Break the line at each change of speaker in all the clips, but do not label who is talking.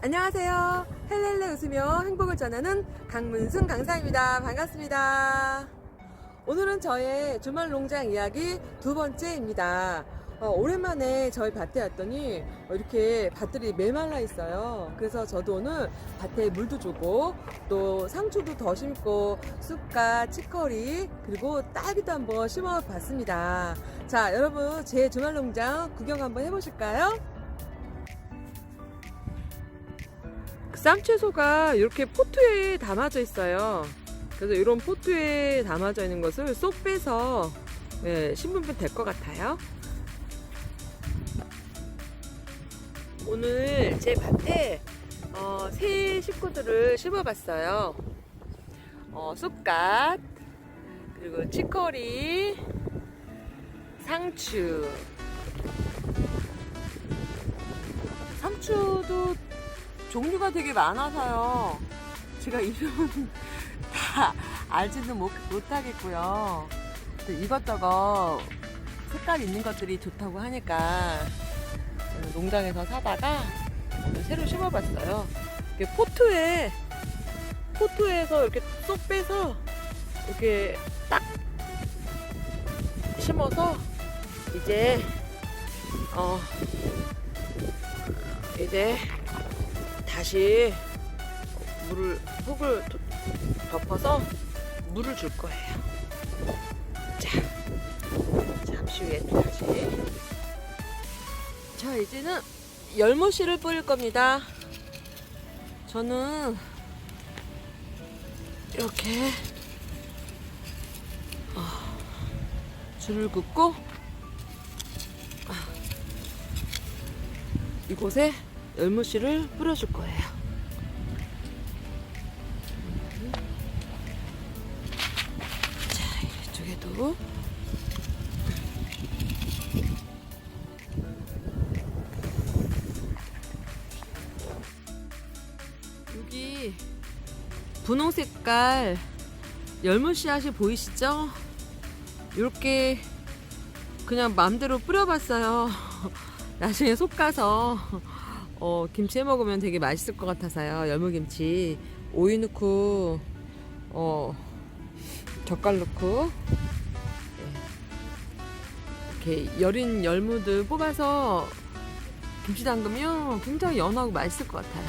안녕하세요. 헬렐레 웃으며 행복을 전하는 강문승 강사입니다. 반갑습니다. 오늘은 저의 주말 농장 이야기 두 번째입니다. 어, 오랜만에 저희 밭에 왔더니 어, 이렇게 밭들이 메말라 있어요. 그래서 저도 오늘 밭에 물도 주고 또 상추도 더 심고 쑥과 치커리 그리고 딸기도 한번 심어 봤습니다. 자, 여러분 제 주말 농장 구경 한번 해보실까요? 쌈채소가 이렇게 포트에 담아져 있어요. 그래서 이런 포트에 담아져 있는 것을 쏙 빼서 예, 심으면 될것 같아요. 오늘 제 밭에 어, 새 식구들을 심어봤어요. 어, 쑥갓, 그리고 치커리, 상추. 상추도 종류가 되게 많아서요. 제가 이름은 다 알지는 못, 못하겠고요. 또 이것저것 색깔 있는 것들이 좋다고 하니까 농장에서 사다가 새로 심어봤어요. 이렇게 포트에, 포트에서 이렇게 쏙 빼서 이렇게 딱 심어서 이제, 어, 이제 다시 물을 흙을 도- 덮어서 물을 줄 거예요. 자, 잠시 후에 또 다시. 자, 이제는 열무씨를 뿌릴 겁니다. 저는 이렇게 어, 줄을 긋고 아, 이곳에 열무씨를 뿌려줄 거예요. 자, 이쪽에도. 여기 분홍 색깔 열무 씨앗이 보이시죠? 이렇게 그냥 맘대로 뿌려봤어요. 나중에 속 가서 어, 김치 해 먹으면 되게 맛있을 것 같아서요. 열무김치. 오이 넣고, 어, 젓갈 넣고, 예. 이렇게 여린 열무들 뽑아서 김치 담그면 굉장히 연하고 맛있을 것 같아요.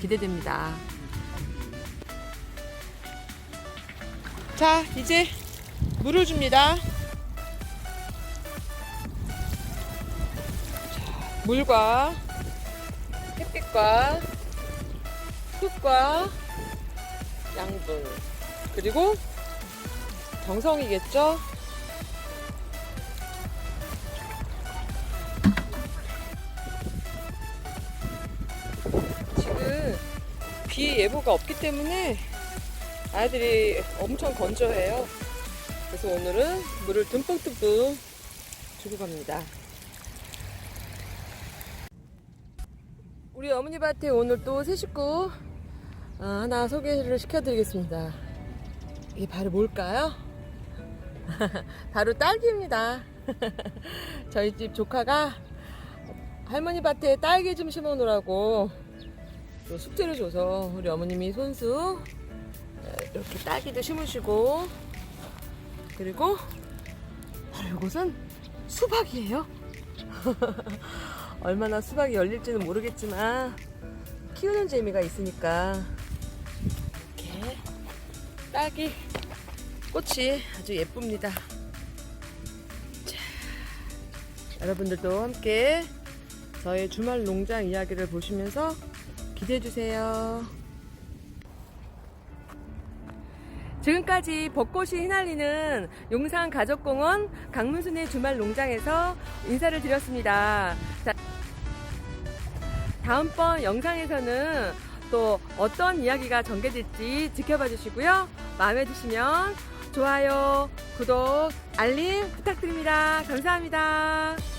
기대됩니다. 자, 이제 물을 줍니다. 자, 물과 햇빛과 흙과 양분 그리고 정성이겠죠? 지금 비 예보가 없기 때문에 아이들이 엄청 건조해요. 그래서 오늘은 물을 듬뿍듬뿍 주고 갑니다. 우리 어머니 밭에 오늘 또 새 식구 어, 하나 소개를 시켜드리겠습니다. 이게 바로 뭘까요? 바로 딸기입니다. 저희 집 조카가 할머니 밭에 딸기 좀 심어 놓으라고 또 숙제를 줘서 우리 어머님이 손수 이렇게 딸기도 심으시고 그리고 바로 이곳은 수박이에요. 얼마나 수박이 열릴지는 모르겠지만 키우는 재미가 있으니까 이렇게 딸기 꽃이 아주 예쁩니다. 자, 여러분들도 함께 저의 주말 농장 이야기를 보시면서 기대해 주세요. 지금까지 벚꽃이 휘날리는 용산 가족공원 강문순의 주말 농장에서 인사를 드렸습니다. 자, 다음번 영상에서는 또 어떤 이야기가 전개될지 지켜봐 주시고요. 마음에 드시면 좋아요, 구독, 알림 부탁드립니다. 감사합니다.